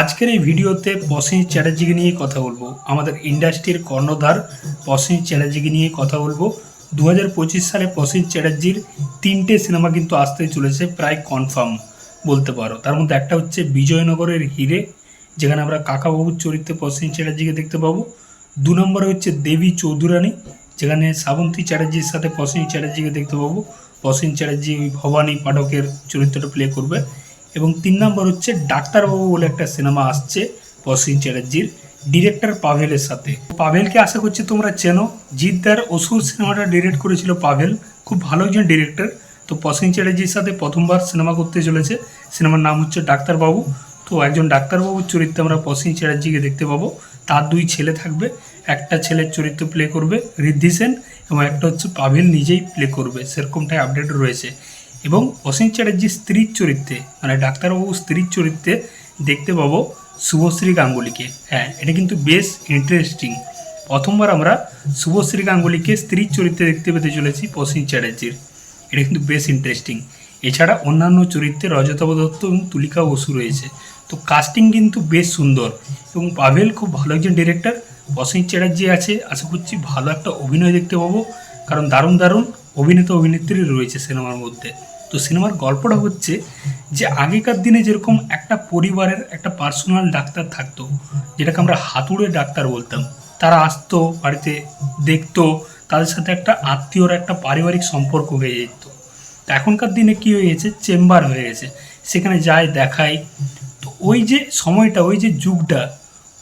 আজকের এই ভিডিওতে প্রসেনজিৎ চ্যাটার্জিকে নিয়ে কথা বলব। আমাদের ইন্ডাস্ট্রির কর্ণধার প্রসেনজিৎ চ্যাটার্জিকে নিয়ে কথা বলব। দু হাজার পঁচিশ সালে প্রসেনজিৎ চ্যাটার্জির তিনটে সিনেমা কিন্তু আসতে চলেছে, প্রায় কনফার্ম বলতে পারো। তার মধ্যে একটা হচ্ছে বিজয়নগরের হিরে, যেখানে আমরা কাকাবাবুর চরিত্রে প্রসেনজিৎ চ্যাটার্জিকে দেখতে পাবো। দু নম্বরে হচ্ছে দেবী চৌধুরানী, যেখানে শ্রাবন্তী চ্যাটার্জির সাথে প্রসেনজিৎ চ্যাটার্জিকে দেখতে পাবো। প্রসেনজিৎ চ্যাটার্জি ভবানী পাঠকের চরিত্রটা প্লে করবে। এবং তিন নম্বর হচ্ছে ডাক্তারবাবু বলে একটা সিনেমা আসছে, প্রসেন চ্যাটার্জির, ডিরেক্টর পাভেলের সাথে। পাভেলকে আশা করছি তোমরা চেনো জিদ্দার অসুর সিনেমাটা ডিরেক্ট করেছিল পাভেল, খুব ভালো একজন ডিরেক্টর। তো প্রসেন চ্যাটার্জির সাথে প্রথমবার সিনেমা করতে চলেছে, সিনেমার নাম হচ্ছে ডাক্তারবাবু। তো একজন ডাক্তারবাবুর চরিত্রে আমরা প্রসেন চ্যাটার্জিকে দেখতে পাবো। তার দুই ছেলে থাকবে, একটা ছেলের চরিত্র প্লে করবে ঋদ্ধি সেন এবং একটা হচ্ছে পাভেল নিজেই প্লে করবে, সেরকমটাই আপডেট রয়েছে। এবং অসীম চ্যাটার্জির স্ত্রীর চরিত্রে মানে ডাক্তারবাবুর স্ত্রীর চরিত্রে দেখতে পাবো শুভশ্রী গাঙ্গুলিকে। হ্যাঁ এটা কিন্তু বেশ ইন্টারেস্টিং প্রথমবার আমরা শুভশ্রী গাঙ্গুলিকে স্ত্রীর চরিত্রে দেখতে পেতে চলেছি অসীম চ্যাটার্জির। এটা কিন্তু বেশ ইন্টারেস্টিং এছাড়া অন্যান্য চরিত্রে রজতাভ দত্ত এবং তুলিকা বসু রয়েছে। তো কাস্টিং কিন্তু বেশ সুন্দর এবং পাভেল খুব ভালো একজন ডিরেক্টর অসীম চ্যাটার্জি আছে, আশা করছি ভালো একটা অভিনয় দেখতে পাবো। কারণ দারুণ দারুণ অভিনেতা অভিনেত্রী রয়েছে সিনেমার মধ্যে। তো সিনেমার গল্পটা হচ্ছে যে আগেকার দিনে যেরকম একটা পরিবারের একটা পার্সোনাল ডাক্তার থাকতো, যেটাকে আমরা হাতুড়ে ডাক্তার বলতাম। তারা আসতো, বাড়িতে দেখতো, তাদের সাথে একটা আত্মীয়র একটা পারিবারিক সম্পর্ক হয়ে যেত। তো এখনকার দিনে কি হয়ে গেছে চেম্বার হয়ে গেছে। সেখানে যায় দেখায় তো ওই যে সময়টা, ওই যে যুগটা,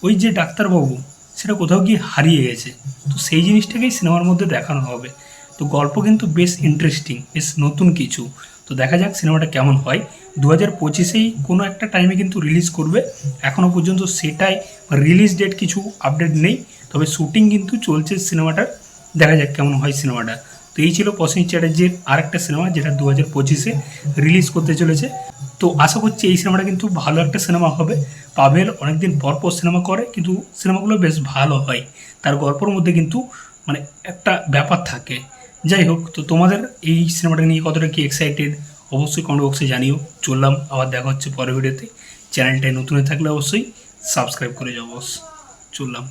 ওই যে ডাক্তারবাবু, সেটা কোথাও গিয়ে হারিয়ে গেছে। তো সেই জিনিসটাকেই সিনেমার মধ্যে দেখানো হবে। তো গল্প কিন্তু বেশ ইন্টারেস্টিং বেশ নতুন কিছু। তো দেখা যাক সিনেমাটা কেমন হয়। দু হাজার পঁচিশেই কোনো একটা টাইমে কিন্তু রিলিজ করবে। এখনও পর্যন্ত সেটাই রিলিজ ডেট কিছু আপডেট নেই। তবে শুটিং কিন্তু চলছে সিনেমাটার দেখা যাক কেমন হয় সিনেমাটা। তো এই ছিল প্রসেনজিৎ চ্যাটার্জির আরেকটা সিনেমা যেটা দু হাজার পঁচিশে রিলিজ করতে চলেছে। তো আশা করছি এই সিনেমাটা কিন্তু ভালো একটা সিনেমা হবে। পাভেল অনেকদিন পর পর সিনেমা করে, কিন্তু সিনেমাগুলো বেশ ভালো হয়। তার গল্পর মধ্যে কিন্তু মানে একটা ব্যাপার থাকে। যাই হোক, তো তোমাদের এই সিনেমাটা নিয়ে কতটা কি এক্সাইটেড অবশ্যই কমেন্ট বক্সে জানিও। চললাম, আবার দেখা হচ্ছে পরের ভিডিওতে। চ্যানেলটায় নতুন থাকলে অবশ্যই সাবস্ক্রাইব করে যাও বস চললাম।